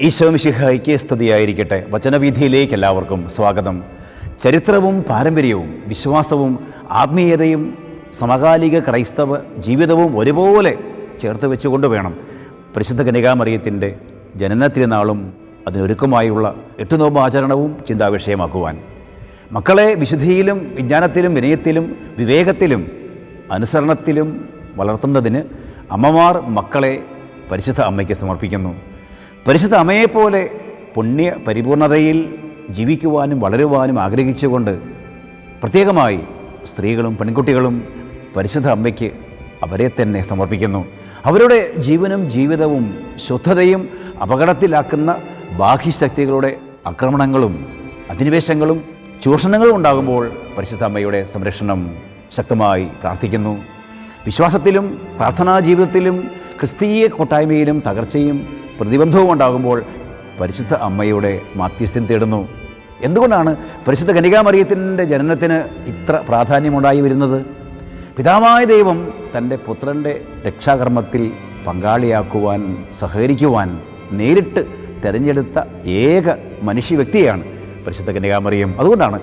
ഈശോമിഷിഹയ്ക്ക് സ്തുതിയായിരിക്കട്ടെ. വചനവീഥിയിലേക്ക് എല്ലാവർക്കും സ്വാഗതം. ചരിത്രവും പാരമ്പര്യവും വിശ്വാസവും ആത്മീയതയും സമകാലിക ക്രൈസ്തവ ജീവിതവും ഒരുപോലെ ചേർത്ത് വെച്ചുകൊണ്ട് വേണം പരിശുദ്ധ കനികാമറിയത്തിന്റെ ജനന തിരുനാളും അതിനൊരുക്കമായുള്ള എട്ടുനോമ്പ് ആചരണവും ചിന്താവിഷയമാക്കുവാൻ. മക്കളെ വിശുദ്ധിയിലും വിജ്ഞാനത്തിലും വിനയത്തിലും വിവേകത്തിലും അനുസരണത്തിലും വളർത്തുന്നതിന് അമ്മമാർ മക്കളെ പരിശുദ്ധ അമ്മയ്ക്ക് സമർപ്പിക്കുന്നു. പരിശുദ്ധ അമ്മയെപ്പോലെ പുണ്യ പരിപൂർണതയിൽ ജീവിക്കുവാനും വളരുവാനും ആഗ്രഹിച്ചുകൊണ്ട് പ്രത്യേകമായി സ്ത്രീകളും പെൺകുട്ടികളും പരിശുദ്ധ അമ്മയ്ക്ക് അവരെ തന്നെ സമർപ്പിക്കുന്നു. അവരുടെ ജീവനും ജീവിതവും ശുദ്ധതയും അപകടത്തിലാക്കുന്ന ബാഹ്യശക്തികളുടെ ആക്രമണങ്ങളും അധിനിവേശങ്ങളും ചൂഷണങ്ങളും ഉണ്ടാകുമ്പോൾ പരിശുദ്ധ അമ്മയുടെ സംരക്ഷണം ശക്തമായി പ്രാർത്ഥിക്കുന്നു. വിശ്വാസത്തിലും പ്രാർത്ഥനാ ജീവിതത്തിലും ക്രിസ്തീയ കൂട്ടായ്മയിലും തകർച്ചയും പ്രതിബന്ധവും ഉണ്ടാകുമ്പോൾ പരിശുദ്ധ അമ്മയുടെ മാധ്യസ്ഥ്യം തേടുന്നു. എന്തുകൊണ്ടാണ് പരിശുദ്ധ കനികാമറിയത്തിന്റെ ജനനത്തിന് ഇത്ര പ്രാധാന്യമുണ്ടായി വരുന്നത്? പിതാവായ ദൈവം തന്റെ പുത്രന്റെ രക്ഷാകർമ്മത്തിൽ പങ്കാളിയാക്കുവാൻ സഹകരിക്കുവാൻ നേരിട്ട് തിരഞ്ഞെടുത്ത ഏക മനുഷ്യ വ്യക്തിയാണ് പരിശുദ്ധ കന്യകാമറിയം. അതുകൊണ്ടാണ്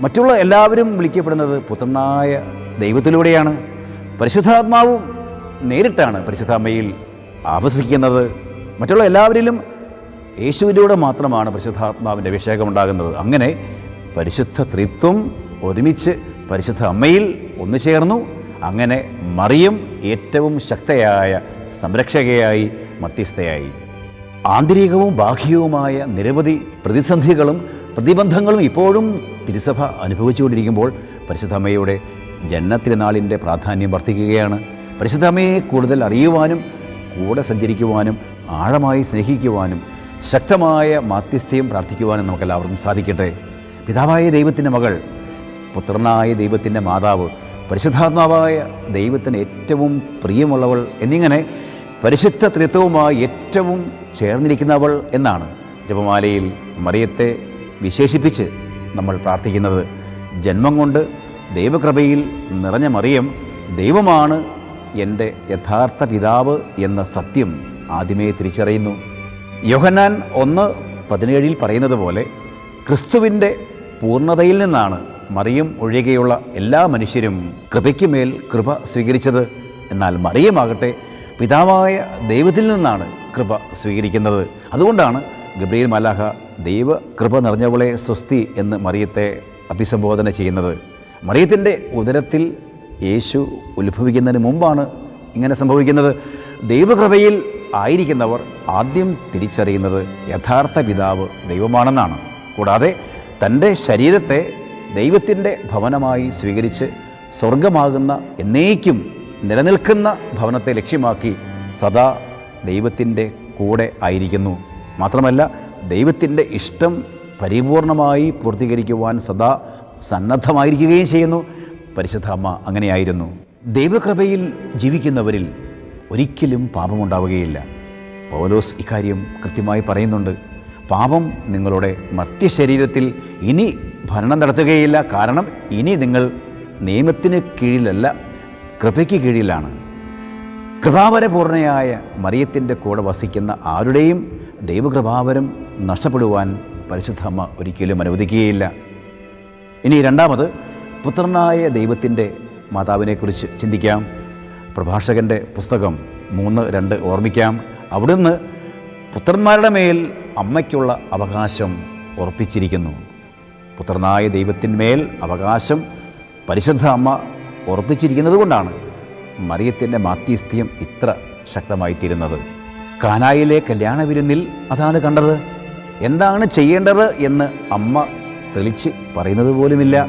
മറ്റുള്ള എല്ലാവരും വിളിക്കപ്പെടുന്നത് പുത്രനായ ദൈവത്തിലൂടെയാണ്. പരിശുദ്ധാത്മാവും നേരിട്ടാണ് പരിശുദ്ധാമ്മയിൽ ആവസിക്കുന്നത്. മറ്റുള്ള എല്ലാവരിലും യേശുവിലൂടെ മാത്രമാണ് പരിശുദ്ധാത്മാവിന്റെ അഭിഷേകം ഉണ്ടാകുന്നത്. അങ്ങനെ പരിശുദ്ധ ത്രിത്വം ഒരുമിച്ച് പരിശുദ്ധ അമ്മയിൽ ഒന്നു ചേർന്നു. അങ്ങനെ മറിയം ഏറ്റവും ശക്തയായ സംരക്ഷകയായി മധ്യസ്ഥയായി. ആന്തരികവും ബാഹ്യവുമായ നിരവധി പ്രതിസന്ധികളും പ്രതിബന്ധങ്ങളും ഇപ്പോഴും തിരുസഭ അനുഭവിച്ചുകൊണ്ടിരിക്കുമ്പോൾ പരിശുദ്ധ അമ്മയുടെ ജന്മത്തിരുനാളിന്റെ പ്രാധാന്യം വർദ്ധിക്കുകയാണ്. പരിശുദ്ധ അമ്മയെ കൂടുതൽ അറിയുവാനും കൂടെ സഞ്ചരിക്കുവാനും ആഴമായി സ്നേഹിക്കുവാനും ശക്തമായ മാധ്യസ്ഥയും പ്രാർത്ഥിക്കുവാനും നമുക്കെല്ലാവർക്കും സാധിക്കട്ടെ. പിതാവായ ദൈവത്തിന്റെ മകൾ പുത്രനായ ദൈവത്തിന്റെ മാതാവ് പരിശുദ്ധാത്മാവായ ദൈവത്തിന് ഏറ്റവും പ്രിയമുള്ളവൾ എന്നിങ്ങനെ പരിശുദ്ധ ത്രിത്വവുമായി ഏറ്റവും ചേർന്നിരിക്കുന്നവൾ എന്നാണ് ജപമാലയിൽ മറിയത്തെ വിശേഷിപ്പിച്ച് നമ്മൾ പ്രാർത്ഥിക്കുന്നത്. ജന്മം കൊണ്ട് ദൈവകൃപയിൽ നിറഞ്ഞ മറിയം ദൈവമാണ് എന്റെ യഥാർത്ഥ പിതാവ് എന്ന സത്യം ആദ്യമേ തിരിച്ചറിയുന്നു. യോഹന്നാൻ ഒന്ന് പതിനേഴിൽ പറയുന്നത് പോലെ ക്രിസ്തുവിന്റെ പൂർണതയിൽ നിന്നാണ് മറിയം ഒഴികെയുള്ള എല്ലാ മനുഷ്യരും കൃപയ്ക്ക് മേൽ കൃപ സ്വീകരിച്ചത്. എന്നാൽ മറിയമാകട്ടെ പിതാവായ ദൈവത്തിൽ നിന്നാണ് കൃപ സ്വീകരിക്കുന്നത്. അതുകൊണ്ടാണ് ഗബ്രിയേൽ മലാഹ ദൈവ കൃപ നിറഞ്ഞവളെ സ്വസ്തി എന്ന് മറിയത്തെ അഭിസംബോധന ചെയ്യുന്നത്. മറിയത്തിന്റെ ഉദരത്തിൽ യേശു ഉത്ഭവിക്കുന്നതിന് മുമ്പാണ് ഇങ്ങനെ സംഭവിക്കുന്നത്. ദൈവകൃപയിൽ ആയിരിക്കുന്നവർ ആദ്യം തിരിച്ചറിയുന്നത് യഥാർത്ഥ പിതാവ് ദൈവമാണെന്നാണ്. കൂടാതെ തന്റെ ശരീരത്തെ ദൈവത്തിന്റെ ഭവനമായി സ്വീകരിച്ച് സ്വർഗമാകുന്ന എന്നേക്കും നിലനിൽക്കുന്ന ഭവനത്തെ ലക്ഷ്യമാക്കി സദാ ദൈവത്തിന്റെ കൂടെ ആയിരിക്കുന്നു. മാത്രമല്ല ദൈവത്തിന്റെ ഇഷ്ടം പരിപൂർണമായി പൂർത്തീകരിക്കുവാൻ സദാ സന്നദ്ധമായിരിക്കുകയും ചെയ്യുന്നു. പരിശുദ്ധാമ്മ അങ്ങനെയായിരുന്നു. ദൈവകൃപയിൽ ജീവിക്കുന്നവരിൽ ഒരിക്കലും പാപമുണ്ടാവുകയില്ല. പൗലോസ് ഇക്കാര്യം കൃത്യമായി പറയുന്നുണ്ട്. പാപം നിങ്ങളുടെ മർത്യശരീരത്തിൽ ഇനി ഭരണം നടത്തുകയില്ല. കാരണം ഇനി നിങ്ങൾ നിയമത്തിന് കീഴിലല്ല കൃപയ്ക്ക് കീഴിലാണ്. കൃപാവരപൂർണയായ മറിയത്തിന്റെ കൂടെ വസിക്കുന്ന ആരുടെയും ദൈവകൃപാവരം നഷ്ടപ്പെടുവാൻ പരിശുദ്ധമ്മ ഒരിക്കലും അനുവദിക്കുകയില്ല. ഇനി രണ്ടാമത് പുത്രനായ ദൈവത്തിന്റെ മാതാവിനെക്കുറിച്ച് ചിന്തിക്കാം. പ്രഭാഷകന്റെ പുസ്തകം മൂന്ന് രണ്ട് ഓർമ്മിക്കാം. അവിടുന്ന് പുത്രന്മാരുടെ മേൽ അമ്മയ്ക്കുള്ള അവകാശം ഉറപ്പിച്ചിരിക്കുന്നു. പുത്രനായ ദൈവത്തിന്മേൽ അവകാശം പരിശുദ്ധ അമ്മ ഉറപ്പിച്ചിരിക്കുന്നത് കൊണ്ടാണ് മറിയത്തിന്റെ മാത്യസ്ഥ്യം ഇത്ര ശക്തമായിത്തീരുന്നത്. കാനായിലെ കല്യാണ വിരുന്നിൽ അതാണ് കണ്ടത്. എന്താണ് ചെയ്യേണ്ടത് എന്ന് അമ്മ തെളിച്ച് പറയുന്നത് പോലുമില്ല.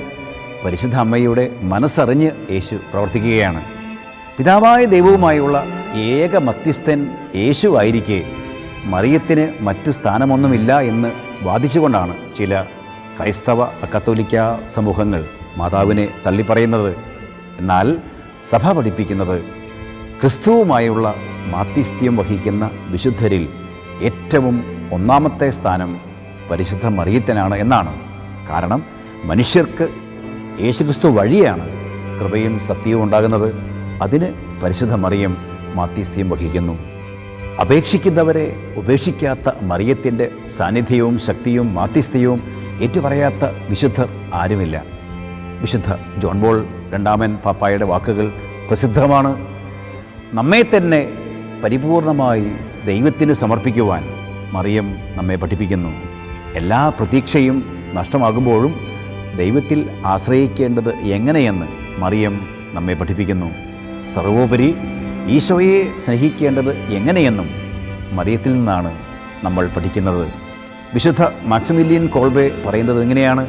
പരിശുദ്ധ അമ്മയുടെ മനസ്സറിഞ്ഞ് യേശു പ്രവർത്തിക്കുകയാണ്. പിതാവായ ദൈവവുമായുള്ള ഏക മധ്യസ്ഥൻ യേശു ആയിരിക്കെ. മറിയത്തിന് മറ്റു സ്ഥാനമൊന്നുമില്ല എന്ന് വാദിച്ചുകൊണ്ടാണ് ചില ക്രൈസ്തവ കത്തോലിക്ക സമൂഹങ്ങൾ മാതാവിനെ തള്ളിപ്പറയുന്നത്. എന്നാൽ സഭ പഠിപ്പിക്കുന്നത് ക്രിസ്തുവുമായുള്ള മാത്യസ്ഥ്യം വഹിക്കുന്ന വിശുദ്ധരിൽ ഏറ്റവും ഒന്നാമത്തെ സ്ഥാനം പരിശുദ്ധ മറിയത്തിനാണ് എന്നാണ്. കാരണം മനുഷ്യർക്ക് യേശുക്രിസ്തു വഴിയാണ് കൃപയും സത്യവും ഉണ്ടാകുന്നത്. അതിന് പരിശുദ്ധ മറിയം മാത്യസ്യം വഹിക്കുന്നു. അപേക്ഷിക്കുന്നവരെ ഉപേക്ഷിക്കാത്ത മറിയത്തിന്റെ സാന്നിധ്യവും ശക്തിയും മാത്യസ്ഥയവും ഏറ്റുപറയാത്ത വിശുദ്ധർ ആരുമില്ല. വിശുദ്ധ ജോൺ ബോൾ രണ്ടാമൻ പാപ്പായുടെ വാക്കുകൾ പ്രസിദ്ധമാണ്. നമ്മെ തന്നെ പരിപൂർണമായി ദൈവത്തിന് സമർപ്പിക്കുവാൻ മറിയം നമ്മെ പഠിപ്പിക്കുന്നു. എല്ലാ പ്രതീക്ഷയും നഷ്ടമാകുമ്പോഴും ദൈവത്തിൽ ആശ്രയിക്കേണ്ടത് എങ്ങനെയെന്ന് മറിയം നമ്മെ പഠിപ്പിക്കുന്നു. സർവോപരി ഈശോയെ സ്നേഹിക്കേണ്ടത് എങ്ങനെയെന്നും മറിയത്തിൽ നിന്നാണ് നമ്മൾ പഠിക്കുന്നത്. വിശുദ്ധ മാക്സിമില്യൻ കോൾബെ പറയുന്നത് എങ്ങനെയാണ്?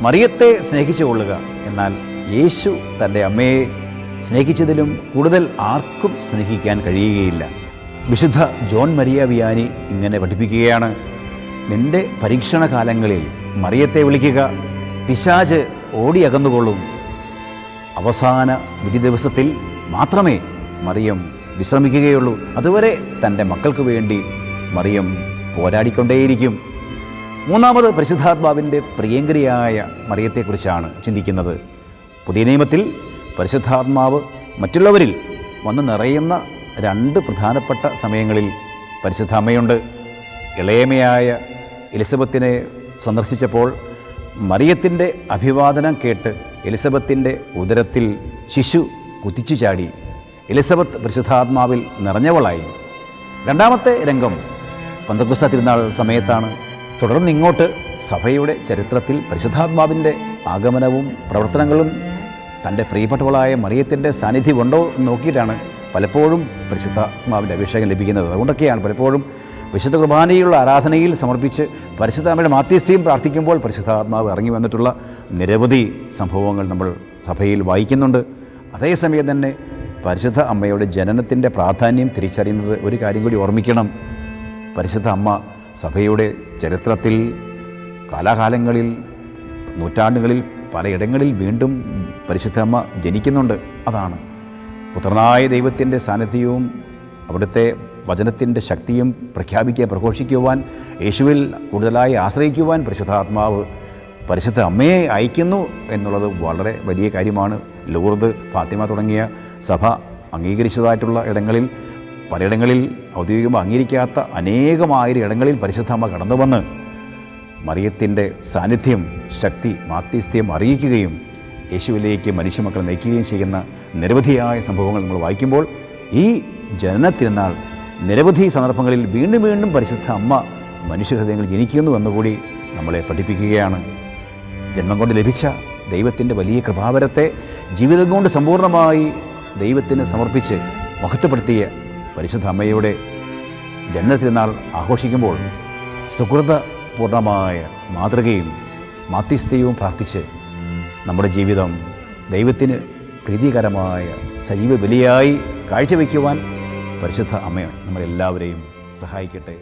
മറിയത്തെ സ്നേഹിച്ചു കൊള്ളുക എന്നാൽ യേശു തന്റെ അമ്മയെ സ്നേഹിച്ചതിലും കൂടുതൽ ആർക്കും സ്നേഹിക്കാൻ കഴിയുകയില്ല. വിശുദ്ധ ജോൺ മരിയ വിയാനി ഇങ്ങനെ പഠിപ്പിക്കുകയാണ് നിന്റെ പരീക്ഷണ കാലങ്ങളിൽ മറിയത്തെ വിളിക്കുക പിശാജ് ഓടിയകന്നുകൊള്ളും അവസാന വിധി ദിവസത്തിൽ മാത്രമേ മറിയം വിശ്രമിക്കുകയുള്ളൂ. അതുവരെ തന്റെ മക്കൾക്ക് വേണ്ടി മറിയം പോരാടിക്കൊണ്ടേയിരിക്കും. മൂന്നാമത് പരിശുദ്ധാത്മാവിന്റെ പ്രിയങ്കരിയായ മറിയത്തെക്കുറിച്ചാണ് ചിന്തിക്കുന്നത്. പുതിയ നിയമത്തിൽ പരിശുദ്ധാത്മാവ് മറ്റുള്ളവരിൽ വന്ന് നിറയുന്ന രണ്ട് പ്രധാനപ്പെട്ട സമയങ്ങളിൽ പരിശുദ്ധ അമ്മയുണ്ട് ഇളയമയായ എലിസബത്തിനെ സന്ദർശിച്ചപ്പോൾ മറിയത്തിന്റെ അഭിവാദനം കേട്ട് എലിസബത്തിന്റെ ഉദരത്തിൽ ശിശു കുതിച്ചു ചാടി. എലിസബത്ത് പരിശുദ്ധാത്മാവിൽ നിറഞ്ഞവളായി. രണ്ടാമത്തെ രംഗം പന്തക്കുസ തിരുനാൾ സമയത്താണ്. തുടർന്ന് ഇങ്ങോട്ട് സഭയുടെ ചരിത്രത്തിൽ പരിശുദ്ധാത്മാവിന്റെ ആഗമനവും പ്രവർത്തനങ്ങളും തന്റെ പ്രിയപ്പെട്ടവളായ മറിയത്തിന്റെ സാന്നിധ്യമുണ്ടോ എന്ന് നോക്കിയിട്ടാണ് പലപ്പോഴും പരിശുദ്ധാത്മാവിന്റെ അഭിഷേകം ലഭിക്കുന്നത്. അതുകൊണ്ടൊക്കെയാണ് പലപ്പോഴും വിശുദ്ധ കുർബാനയുള്ള ആരാധനയിൽ സമർപ്പിച്ച് പരിശുദ്ധാത്മയുടെ മാധ്യസ്ഥയും പ്രാർത്ഥിക്കുമ്പോൾ പരിശുദ്ധാത്മാവ് ഇറങ്ങി വന്നിട്ടുള്ള നിരവധി സംഭവങ്ങൾ നമ്മൾ സഭയിൽ വായിക്കുന്നുണ്ട്. അതേസമയം തന്നെ പരിശുദ്ധ അമ്മയുടെ ജനനത്തിന്റെ പ്രാധാന്യം തിരിച്ചറിയുന്നത് ഒരു കാര്യം കൂടി ഓർമ്മിക്കണം. പരിശുദ്ധ അമ്മ സഭയുടെ ചരിത്രത്തിൽ കാലാകാലങ്ങളിൽ നൂറ്റാണ്ടുകളിൽ പലയിടങ്ങളിൽ വീണ്ടും പരിശുദ്ധ അമ്മ ജനിക്കുന്നുണ്ട്. അതാണ്. പുത്രനായ ദൈവത്തിന്റെ സാന്നിധ്യവും അവിടുത്തെ വചനത്തിന്റെ ശക്തിയും പ്രഖ്യാപിക്കുക പ്രഘോഷിക്കുവാൻ യേശുവിൽ കൂടുതലായി ആശ്രയിക്കുവാൻ പരിശുദ്ധാത്മാവ് പരിശുദ്ധ അമ്മയെ അയക്കുന്നു എന്നുള്ളത് വളരെ വലിയ കാര്യമാണ്. ലൂർദ് ഫാത്തിമ തുടങ്ങിയ സഭ അംഗീകരിച്ചതായിട്ടുള്ള ഇടങ്ങളിൽ പലയിടങ്ങളിൽ ഔദ്യോഗികമായി അംഗീകരിക്കാത്ത അനേകമായിരം ഇടങ്ങളിൽ പരിശുദ്ധ അമ്മ കടന്നു വന്ന് മറിയത്തിന്റെ സാന്നിധ്യം ശക്തി മാത്യസ്ഥ്യം അറിയിക്കുകയും യേശുവിലേക്ക് മനുഷ്യമക്കളെ നയിക്കുകയും ചെയ്യുന്ന നിരവധിയായ സംഭവങ്ങൾ നമ്മൾ വായിക്കുമ്പോൾ ഈ ജനന ജനനത്തിരുന്നാൾ നിരവധി സന്ദർഭങ്ങളിൽ വീണ്ടും വീണ്ടും പരിശുദ്ധ അമ്മ മനുഷ്യഹൃദയങ്ങൾ ജനിക്കുന്നു എന്നുകൂടി നമ്മളെ പഠിപ്പിക്കുകയാണ്. ജന്മം കൊണ്ട് ലഭിച്ച ദൈവത്തിന്റെ വലിയ കൃപാവരത്തെ ജീവിതം കൊണ്ട് സമ്പൂർണമായി ദൈവത്തിന് സമർപ്പിച്ച് മഹത്വപ്പെടുത്തിയ പരിശുദ്ധ അമ്മയുടെ ജന്മത്തിരുന്നാൾ ആഘോഷിക്കുമ്പോൾ സുഹൃതപൂർണമായ മാതൃകയും മാധ്യസ്ഥയും പ്രാർത്ഥിച്ച് നമ്മുടെ ജീവിതം ദൈവത്തിന് പ്രീതികരമായ സജീവ ബലിയായി കാഴ്ചവെക്കുവാൻ പരിശുദ്ധ അമ്മ നമ്മളെല്ലാവരെയും സഹായിക്കട്ടെ.